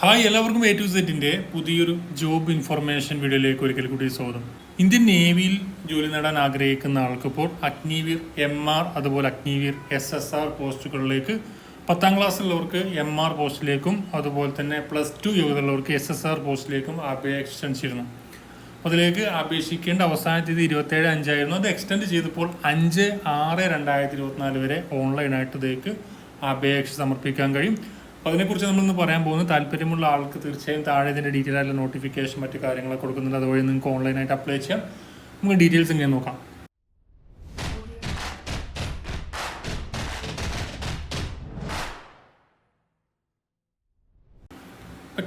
Hi എല്ലാവർക്കും A to സെറ്റിന്റെ പുതിയൊരു ജോബ് ഇൻഫർമേഷൻ വീഡിയോയിലേക്ക് ഒരിക്കൽ കൂടി സ്വാഗതം. ഇന്ത്യൻ നേവിയിൽ ജോലി നേടാൻ ആഗ്രഹിക്കുന്ന ആൾക്കിപ്പോൾ അഗ്നിവീർ എം ആർ അതുപോലെ അഗ്നിവീർ എസ് എസ് ആർ പോസ്റ്റുകളിലേക്ക് പത്താം ക്ലാസ്സിലുള്ളവർക്ക് എം ആർ പോസ്റ്റിലേക്കും അതുപോലെ തന്നെ പ്ലസ് ടു യോഗ്യതയുള്ളവർക്ക് എസ് എസ് ആർ പോസ്റ്റിലേക്കും അപേക്ഷ ക്ഷണിച്ചിരുന്നു അതിലേക്ക് അപേക്ഷിക്കേണ്ട അവസാന തീയതി ഇരുപത്തേഴ് അഞ്ചായിരുന്നു. അത് എക്സ്റ്റെൻഡ് ചെയ്തപ്പോൾ അഞ്ച് ആറ് രണ്ടായിരത്തി ഇരുപത്തിനാല് വരെ ഓൺലൈനായിട്ട് ഇതിലേക്ക് അപേക്ഷ സമർപ്പിക്കാൻ കഴിയും. അപ്പോൾ അതിനെക്കുറിച്ച് നമ്മളിന്ന് പറയാൻ പോകുന്നത് താല്പര്യമുള്ള ആൾക്ക് തീർച്ചയായും താഴെ ഇതിന്റെ ഡീറ്റെയിൽ ആയിട്ടുള്ള നോട്ടിഫിക്കേഷൻ മറ്റു കാര്യങ്ങളൊക്കെ കൊടുക്കുന്നുണ്ട്. അതുവഴി നിങ്ങൾക്ക് ഓൺലൈനായിട്ട് അപ്ലൈ ചെയ്യാം. നമുക്ക് ഡീറ്റെയിൽസ് ഇങ്ങനെ നോക്കാം.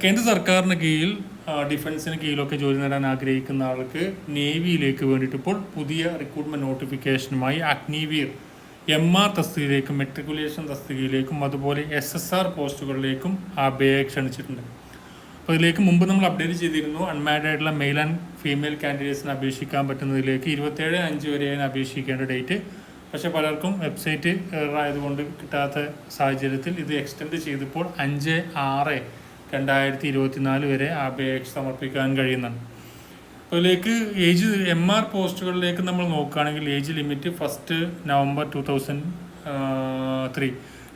കേന്ദ്ര സർക്കാരിന് കീഴിൽ ഡിഫൻസിന് കീഴിലൊക്കെ ജോലി നേടാൻ ആഗ്രഹിക്കുന്ന ആൾക്ക് നേവിയിലേക്ക് വേണ്ടിയിട്ട് ഇപ്പോൾ പുതിയ റിക്രൂട്ട്മെന്റ് നോട്ടിഫിക്കേഷനുമായി അഗ്നിവീർ എം ആർ തസ്തികയിലേക്കും മെട്രിക്കുലേഷൻ തസ്തികയിലേക്കും അതുപോലെ എസ് എസ് ആർ പോസ്റ്റുകളിലേക്കും അപേക്ഷ ക്ഷണിച്ചിട്ടുണ്ട്. അപ്പോൾ ഇതിലേക്ക് മുമ്പ് നമ്മൾ അപ്ഡേറ്റ് ചെയ്തിരുന്നു അൺമാരിഡ് ആയിട്ടുള്ള മെയിൽ ആൻഡ് ഫീമെയിൽ കാൻഡിഡേറ്റ്സിന് അപേക്ഷിക്കാൻ പറ്റുന്നതിലേക്ക് ഇരുപത്തേഴ് അഞ്ച് വരെയാണ് അപേക്ഷിക്കേണ്ട ഡേറ്റ് പക്ഷെ പലർക്കും വെബ്സൈറ്റ് ആയതുകൊണ്ട് കിട്ടാത്ത സാഹചര്യത്തിൽ ഇത് എക്സ്റ്റെൻഡ് ചെയ്തപ്പോൾ അഞ്ച് ആറ് രണ്ടായിരത്തി ഇരുപത്തിനാല് വരെ അപേക്ഷ സമർപ്പിക്കാൻ കഴിയുന്നതാണ്. അപ്പോൾ ഇതിലേക്ക് ഏജ് എം ആർ പോസ്റ്റുകളിലേക്ക് നമ്മൾ നോക്കുകയാണെങ്കിൽ age limit first November two thousand three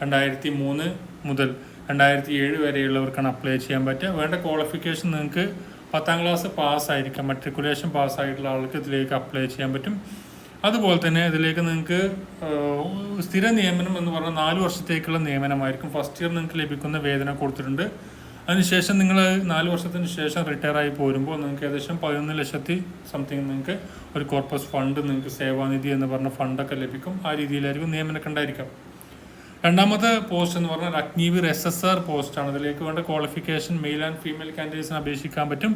രണ്ടായിരത്തി മൂന്ന് മുതൽ രണ്ടായിരത്തി ഏഴ് വരെയുള്ളവർക്കാണ് അപ്ലൈ ചെയ്യാൻ പറ്റുക. വേണ്ട ക്വാളിഫിക്കേഷൻ നിങ്ങൾക്ക് പത്താം ക്ലാസ് പാസ്സായിരിക്കാം മെട്രിക്കുലേഷൻ പാസ്സായിട്ടുള്ള ആൾക്ക് ഇതിലേക്ക് അപ്ലൈ ചെയ്യാൻ പറ്റും. അതുപോലെ തന്നെ ഇതിലേക്ക് നിങ്ങൾക്ക് സ്ഥിര നിയമനം എന്ന് പറഞ്ഞാൽ നാല് വർഷത്തേക്കുള്ള നിയമനമായിരിക്കും. ഫസ്റ്റ് ഇയർ നിങ്ങൾക്ക് ലഭിക്കുന്ന വേതനം കൊടുത്തിട്ടുണ്ട്. അതിനുശേഷം നിങ്ങൾ നാല് വർഷത്തിന് ശേഷം റിട്ടയർ ആയി പോരുമ്പോൾ നിങ്ങൾക്ക് ഏകദേശം പതിനൊന്ന് ലക്ഷത്തി സംതിങ് നിങ്ങൾക്ക് ഒരു കോർപ്പസ് ഫണ്ട് നിങ്ങൾക്ക് സേവാനിധി എന്ന് പറഞ്ഞ ഫണ്ടൊക്കെ ലഭിക്കും. ആ രീതിയിലായിരിക്കും നിയമനമൊക്കെ ഉണ്ടായിരിക്കാം രണ്ടാമത്തെ പോസ്റ്റ് എന്ന് പറഞ്ഞാൽ അഗ്നിവീർ എസ് എസ് ആർ പോസ്റ്റാണ് ഇതിലേക്ക് വേണ്ട ക്വാളിഫിക്കേഷൻ മെയിൽ ആൻഡ് ഫീമെയിൽ കാൻഡിഡേറ്റ്സിന് അപേക്ഷിക്കാൻ പറ്റും.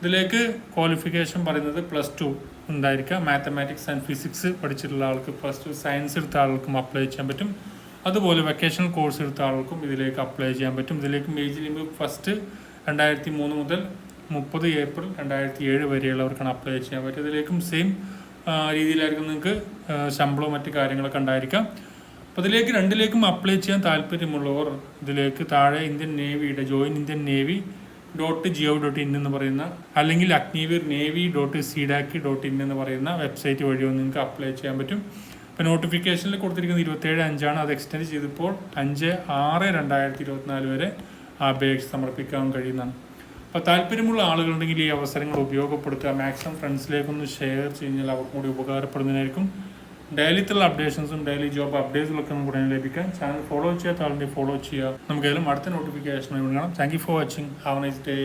ഇതിലേക്ക് ക്വാളിഫിക്കേഷൻ പറയുന്നത് പ്ലസ് ടു ഉണ്ടായിരിക്കാം മാത്തമാറ്റിക്സ് ആൻഡ് ഫിസിക്സ് പഠിച്ചിട്ടുള്ള ആൾക്ക് പ്ലസ് ടു സയൻസ് എടുത്ത ആൾക്കും അപ്ലൈ ചെയ്യാൻ പറ്റും. അതുപോലെ വെക്കേഷണൽ കോഴ്സ് എടുത്ത ആൾക്കും ഇതിലേക്ക് അപ്ലൈ ചെയ്യാൻ പറ്റും. ഇതിലേക്ക് ഏജ് ലിമിറ്റ് ഫസ്റ്റ് രണ്ടായിരത്തി മൂന്ന് മുതൽ മുപ്പത് ഏപ്രിൽ രണ്ടായിരത്തി ഏഴ് വരെയുള്ളവർക്കാണ് അപ്ലൈ ചെയ്യാൻ പറ്റും ഇതിലേക്കും സെയിം രീതിയിലായിരിക്കും നിങ്ങൾക്ക് ശമ്പളവും മറ്റു കാര്യങ്ങളൊക്കെ ഉണ്ടായിരിക്കാം. അപ്പോൾ ഇതിലേക്ക് രണ്ടിലേക്കും അപ്ലൈ ചെയ്യാൻ താല്പര്യമുള്ളവർ ഇതിലേക്ക് താഴെ Indian നേവിയുടെ join Indian navy dot GO dot in എന്ന് പറയുന്ന അല്ലെങ്കിൽ Agniveer navy dot CDAC dot in എന്ന് പറയുന്ന വെബ്സൈറ്റ് വഴിയോ നിങ്ങൾക്ക് അപ്ലൈ ചെയ്യാൻ പറ്റും. ഇപ്പോൾ നോട്ടിഫിക്കേഷനിൽ കൊടുത്തിരിക്കുന്നത് ഇരുപത്തേഴ് അഞ്ചാണ്. അത് എക്സ്റ്റെൻഡ് ചെയ്തപ്പോൾ അഞ്ച് ആറ് രണ്ടായിരത്തി ഇരുപത്തിനാല് വരെ അപേക്ഷ സമർപ്പിക്കാൻ കഴിയുന്നതാണ്. അപ്പോൾ താല്പര്യമുള്ള ആളുകളുണ്ടെങ്കിൽ ഈ അവസരങ്ങൾ ഉപയോഗപ്പെടുത്തുക. മാക്സിമം ഫ്രണ്ട്സിലേക്കൊന്ന് ഷെയർ കഴിഞ്ഞാൽ അവർക്കും കൂടി ഉപകാരപ്പെടുന്നതിനായിരിക്കും ഡെയിലിത്തുള്ള അപ്ഡേഷൻസും ഡെയിലി ജോബ് അപ്ഡേറ്റ്സുകളൊക്കെ നമുക്ക് ഉടനെ ലഭിക്കാം. ചാനൽ ഫോളോ ചെയ്യാത്ത ആളുണ്ടെങ്കിൽ ഫോളോ ചെയ്യുക നമുക്ക് ഏതായാലും അടുത്ത നോട്ടിഫിക്കേഷൻ കാണാം. Thank you for watching have nice day